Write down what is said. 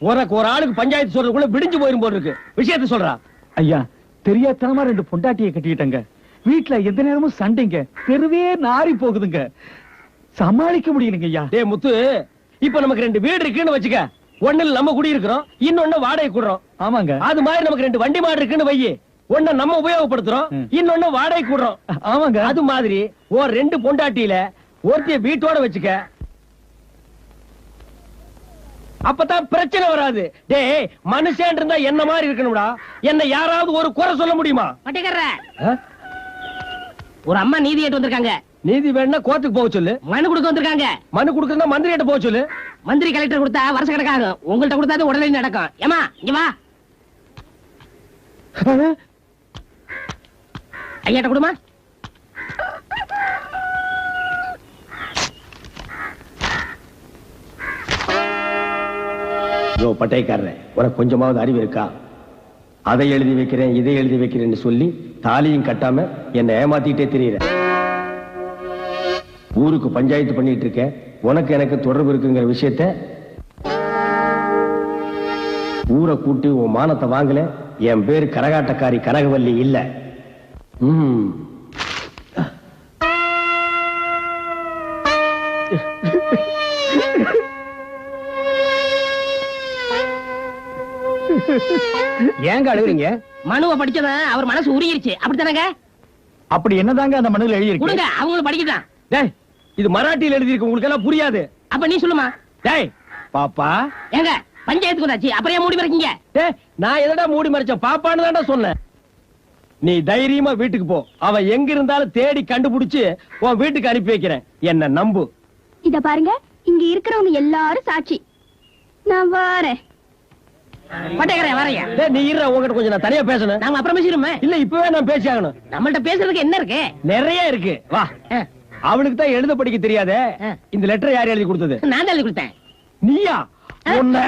உனக்கு ஒரு ஆளுக்கு பஞ்சாயத்து சொல்றதுக்குள்ள விடிஞ்சு போயிரும் போல இருக்கு. விஷயத்த சொல்றா. ஐயா தெரியாதனமா ரெண்டு பொண்டாட்டியை கட்டிக்கிட்டங்க வீட்டுல எந்த நேரமும் சண்டைங்க. தெருவே நாறி போகுதுங்க. சமாளிக்க முடியலங்க ஐயா. டேய் முத்து இப்ப நமக்கு ரெண்டு வீடு இருக்குன்னு வச்சுக்க. ஒண்ணுல நம்ம குடி இருக்கிறோம் இன்னொன்னு வாடகை கூடுறோம் ஆமாங்க. அது மாதிரி நமக்கு ரெண்டு வண்டி மாடு இருக்குன்னு வையி. ஒண்ண நம்ம உபயோகப்படுத்துறோம். இன்னொன்னு வாடகை கூடுறோம் ஆமாங்க. அது மாதிரி ஒரு ரெண்டு பொண்டாட்டியில ஒருத்திய வீட்டோட வச்சுக்க அப்பதான் பிரச்சனை வராது. டேய் மனுஷன் இருந்தா என்ன மாதிரி இருக்கணும்டா? என்ன யாராவது ஒரு குறை சொல்ல முடியுமா? ஒரு அம்மா நீதி கேட்டு வந்திருக்காங்க. நீதி வேணா கோர்ட்டுக்கு போக சொல்லு. மனு கொடுக்க வந்திருக்காங்க. மனு கொடுக்கறதா மந்திரி கிட்ட போக சொல்லு. மந்திரி கலெக்டர் கொடுத்தா வருஷ கணக்காகும். உங்கள்ட்ட கொடுத்தா உடனே நடக்கும். ஏமா இங்க வா. ஐயாட்ட கொடுமா. யோ பட்டைக்காரன் உனக்கு கொஞ்சமாவது அறிவு இருக்கா? அதை எழுதி வைக்கிறேன் இதை எழுதி வைக்கிறேன்னு சொல்லி தாலியும் கட்டாம என்னை ஏமாத்திட்டே தெரியுற. ஊருக்கு பஞ்சாயத்து பண்ணிட்டு இருக்க உனக்கு எனக்கு தொடர்பு இருக்குங்கிற விஷயத்த ஊரை கூட்டி உன் மானத்தை வாங்கல என் பேர் கரகாட்டக்காரி கனகவல்லி இல்ல. ம். ஏங்க அழுகுறீங்க? மனுவை படிச்சதான் அவர் மனசு உருகிருச்சு. அப்படித்தானங்க? அப்படி என்னதாங்க அந்த மனுவில் எழுதியிருக்கு? கொடுங்க அவங்களும் டேய் இது மராட்டியில் எழுதியிருக்கு உங்களுக்கு எல்லாம் புரியாது. அப்ப நீ சொல்லுமா? டேய் பாப்பா. ஏங்க பஞ்சாயத்துக்கு வந்தாச்சு. அப்புறம் ஏன் மூடி மறைக்கீங்க டேய் நான் எதடா மூடி மறைச்சேன்? பாப்பான்னு தான்டா சொன்னேன். நீ தைரியமா வீட்டுக்கு போ. அவன் எங்க இருந்தாலும் தேடி கண்டுபிடிச்சு உன் வீட்டுக்கு அனுப்பி வைக்கிறேன். என்ன நம்பு. இத பாருங்க இங்க இருக்கிறவங்க எல்லாரும் சாட்சி. நான் வாரேன். பட்டேக்கற வரையா? டேய் நீ உன்கிட்ட கொஞ்சம் நான் தனியா பேசணும் நாம அப்புறம் பேசிடுமே இல்ல இப்பவே நான் பேசி ஆகணும். நம்மள்ட்ட பேசுறதுக்கு என்ன இருக்கு? நிறைய இருக்கு. வா. அவனுக்கு தான் எழுத படிக்க தெரியாதே. இந்த லெட்டர் யார் எழுதி கொடுத்தது? நான் எழுதி கொடுத்தேன். நீயா? உன்ன.